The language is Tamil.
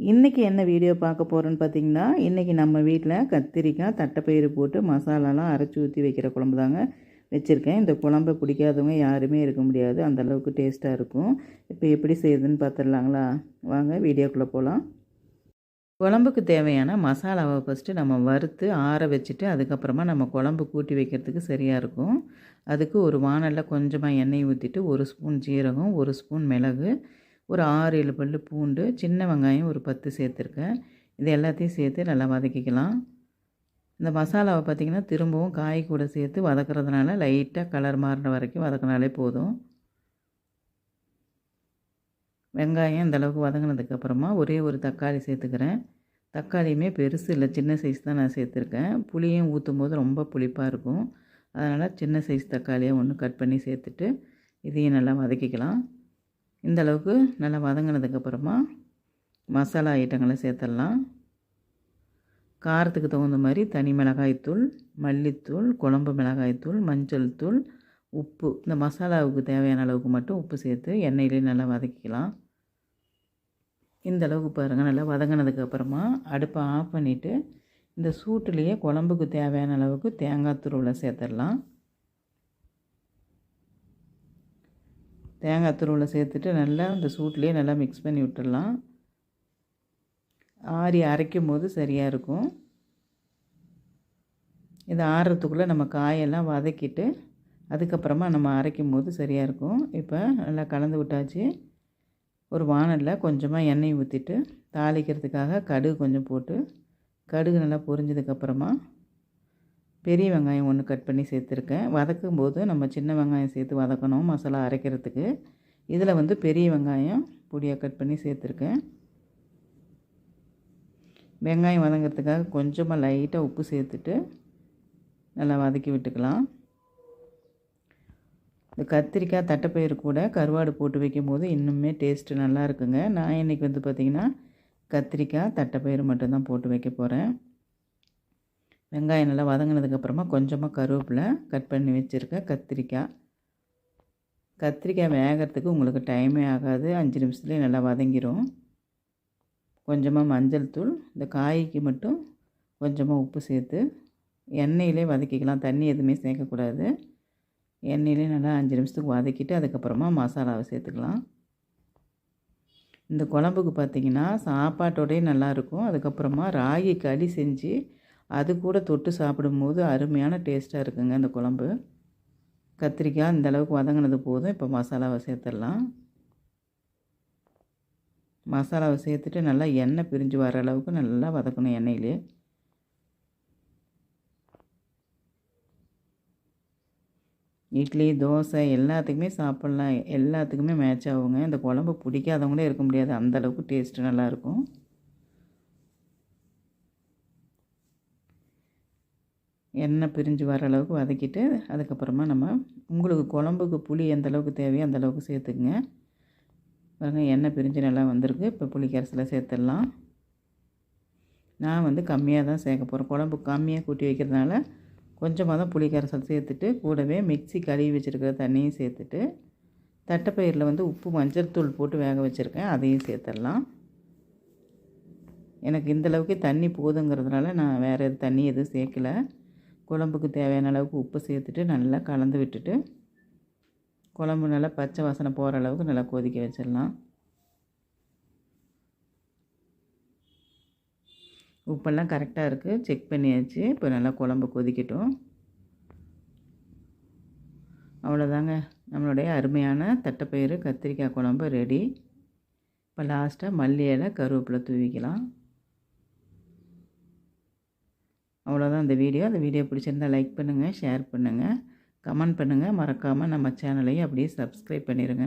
இன்றைக்கி என்ன வீடியோ பார்க்க போகிறோன்னு பார்த்தீங்கன்னா இன்றைக்கி நம்ம வீட்டில் கத்திரிக்காய் தட்டைப்பயிறு போட்டு மசாலாலாம் அரைச்சி ஊற்றி வைக்கிற குழம்பு தாங்க வச்சுருக்கேன். இந்த குழம்பை பிடிக்காதவங்க யாருமே இருக்க முடியாது. அந்த அளவுக்கு டேஸ்ட்டாக இருக்கும். இப்போ எப்படி செய்யுதுன்னு பார்த்துடலாங்களா? வாங்க வீடியோக்குள்ளே போகலாம் குழம்புக்கு தேவையான மசாலாவை ஃபஸ்ட்டு நம்ம வறுத்து ஆற வச்சுட்டு அதுக்கப்புறமா நம்ம குழம்பு கூட்டி வைக்கிறதுக்கு சரியாக இருக்கும். அதுக்கு ஒரு வானலில் கொஞ்சமாக எண்ணெய் ஊற்றிட்டு ஒரு ஸ்பூன் ஜீரகம் ஒரு ஸ்பூன் மிளகு ஒரு ஆறு ஏழு பல் பூண்டு சின்ன வெங்காயம் ஒரு பத்து சேர்த்துருக்கேன். இது எல்லாத்தையும் சேர்த்து நல்லா வதக்கிக்கலாம். இந்த மசாலாவை பார்த்திங்கன்னா திரும்பவும் காய் கூட சேர்த்து வதக்கிறதுனால லைட்டாக கலர் மாறின வரைக்கும் வதக்கினாலே போதும். வெங்காயம் இந்தளவுக்கு வதங்கினதுக்கப்புறமா ஒரே ஒரு தக்காளி சேர்த்துக்கிறேன். தக்காளியுமே பெருசு இல்லை சின்ன சைஸ் தான் நான் சேர்த்துருக்கேன். புளியும் ஊற்றும் போது ரொம்ப புளிப்பாக இருக்கும். அதனால் சின்ன சைஸ் தக்காளியை ஒன்று கட் பண்ணி சேர்த்துட்டு இதையும் நல்லா வதக்கிக்கலாம். இந்த அளவுக்கு நல்லா வதங்கினதுக்கப்புறமா மசாலா ஐட்டங்களை சேர்த்துடலாம். காரத்துக்கு தகுந்த மாதிரி தனி மிளகாய்த்தூள் மல்லித்தூள் குழம்பு மிளகாய்த்தூள் மஞ்சள் தூள் உப்பு. இந்த மசாலாவுக்கு தேவையான அளவுக்கு மட்டும் உப்பு சேர்த்து எண்ணெயிலே நல்லா வதக்கிக்கலாம். இந்த அளவுக்கு பாருங்கள் நல்லா வதங்கினதுக்கப்புறமா அடுப்பை ஆஃப் பண்ணிவிட்டு இந்த சூட்டுலேயே குழம்புக்கு தேவையான அளவுக்கு தேங்காய் துருவில் சேர்த்துடலாம். தேங்காய் துருவில் சேர்த்துட்டு நல்லா இந்த சூட்லேயே நல்லா மிக்ஸ் பண்ணி விட்டுடலாம். ஆறி அரைக்கும் போது சரியாக இருக்கும். இதை ஆறுறதுக்குள்ளே நம்ம காயெல்லாம் வதக்கிட்டு அதுக்கப்புறமா நம்ம அரைக்கும் போது சரியாக இருக்கும். இப்போ நல்லா கலந்து விட்டாச்சு. ஒரு வானலில் கொஞ்சமாக எண்ணெய் ஊற்றிட்டு தாளிக்கிறதுக்காக கடுகு கொஞ்சம் போட்டு கடுகு நல்லா பொரிஞ்சதுக்கப்புறமா பெரிய வெங்காயம் ஒன்று கட் பண்ணி சேர்த்துருக்கேன். வதக்கும் போது நம்ம சின்ன வெங்காயம் சேர்த்து வதக்கணும் மசாலா அரைக்கிறதுக்கு. இதில் வந்து பெரிய வெங்காயம் பொடியாக கட் பண்ணி சேர்த்துருக்கேன். வெங்காயம் வதங்கிறதுக்காக கொஞ்சமாக லைட்டாக உப்பு சேர்த்துட்டு நல்லா வதக்கி விட்டுக்கலாம். இந்த கத்திரிக்காய் தட்டைப்பயிறு கூட கருவாடு போட்டு வைக்கும்போது இன்னுமே டேஸ்ட்டு நல்லா இருக்குங்க. நான் இன்றைக்கி வந்து பார்த்திங்கன்னா கத்திரிக்காய் தட்டைப்பயிறு மட்டும்தான் போட்டு வைக்க போகிறேன் வெங்காயம் நல்லா வதங்கினதுக்கப்புறமா கொஞ்சமாக கருவேப்பிலை கட் பண்ணி வச்சுருக்கேன் கத்திரிக்காய். கத்திரிக்காய் வேகிறதுக்கு உங்களுக்கு டைமே ஆகாது. அஞ்சு நிமிஷத்துலேயே நல்லா வதங்கிடும் கொஞ்சமாக மஞ்சள் தூள் இந்த காய்க்கு மட்டும் கொஞ்சமாக உப்பு சேர்த்து எண்ணெயிலே வதக்கிக்கலாம். தண்ணி எதுவுமே சேர்க்கக்கூடாது. எண்ணெயிலே நல்லா அஞ்சு நிமிஷத்துக்கு வதக்கிட்டு அதுக்கப்புறமா மசாலாவை சேர்த்துக்கலாம். இந்த குழம்புக்கு பார்த்திங்கன்னா சாப்பாட்டோடய நல்லாயிருக்கும் அதுக்கப்புறமா ராகி களி செஞ்சு அது கூட தொட்டு சாப்பிடும்போது அருமையான டேஸ்ட்டாக இருக்குங்க இந்த குழம்பு. கத்திரிக்காய் இந்தளவுக்கு வதங்கினது போதும். இப்போ மசாலாவை சேர்த்துடலாம். மசாலாவை சேர்த்துட்டு நல்லா எண்ணெய் பிரிஞ்சு வர அளவுக்கு நல்லா வதக்கணும் எண்ணெயிலே. இட்லி தோசை எல்லாத்துக்குமே சாப்பிட்லாம். எல்லாத்துக்குமே மேட்ச் ஆகுங்க. இந்த குழம்பு பிடிக்காதவங்களே இருக்க முடியாது. அந்தளவுக்கு டேஸ்ட்டு நல்லாயிருக்கும் எண்ணெய் பிரிஞ்சு வர அளவுக்கு வதக்கிட்டு அதுக்கப்புறமா நம்ம உங்களுக்கு குழம்புக்கு புளி எந்த அளவுக்கு தேவையோ அந்த அளவுக்கு சேர்த்துக்குங்க. பாருங்கள் எண்ணெய் பிரிஞ்சு நல்லா வந்திருக்கு. இப்போ புளி கரைசலை சேர்த்துடலாம். நான் வந்து கம்மியாக தான் சேர்க்க போகிறேன் குழம்பு கம்மியாக கூட்டி வைக்கிறதுனால கொஞ்சமாக தான் புளி கரைசல் சேர்த்துட்டு கூடவே மிக்சி கழுவி வச்சுருக்கிற தண்ணியும் சேர்த்துட்டு தட்டைப்பயிரில் வந்து உப்பு மஞ்சள் தூள் போட்டு வேக வச்சுருக்கேன். அதையும் சேர்த்துடலாம். எனக்கு இந்தளவுக்கு தண்ணி போதுங்கிறதுனால நான் வேறு தண்ணி எதுவும் சேர்க்கலை. குழம்புக்கு தேவையான அளவுக்கு உப்பு சேர்த்துட்டு நல்லா கலந்து விட்டுட்டு குழம்பு நல்லா பச்சை வாசனை போகிற அளவுக்கு நல்லா கொதிக்க வச்சிடலாம். உப்பெல்லாம் கரெக்டாக இருக்குது செக் பண்ணியாச்சு. இப்போ நல்லா குழம்பு கொதிக்கட்டும். அவ்வளோதாங்க நம்மளுடைய அருமையான தட்டைப்பயிறு கத்திரிக்காய் குழம்பு ரெடி. இப்போ லாஸ்ட்டாக மல்லி இலை கருவேப்பிலை தூவிக்கலாம். அவ்வளோதான் இந்த வீடியோ. அந்த வீடியோ பிடிச்சிருந்தால் லைக் பண்ணுங்கள் ஷேர் பண்ணுங்கள் கமெண்ட் பண்ணுங்கள் மறக்காமல் நம்ம சேனலையும் அப்படியே சப்ஸ்கிரைப் பண்ணிடுங்க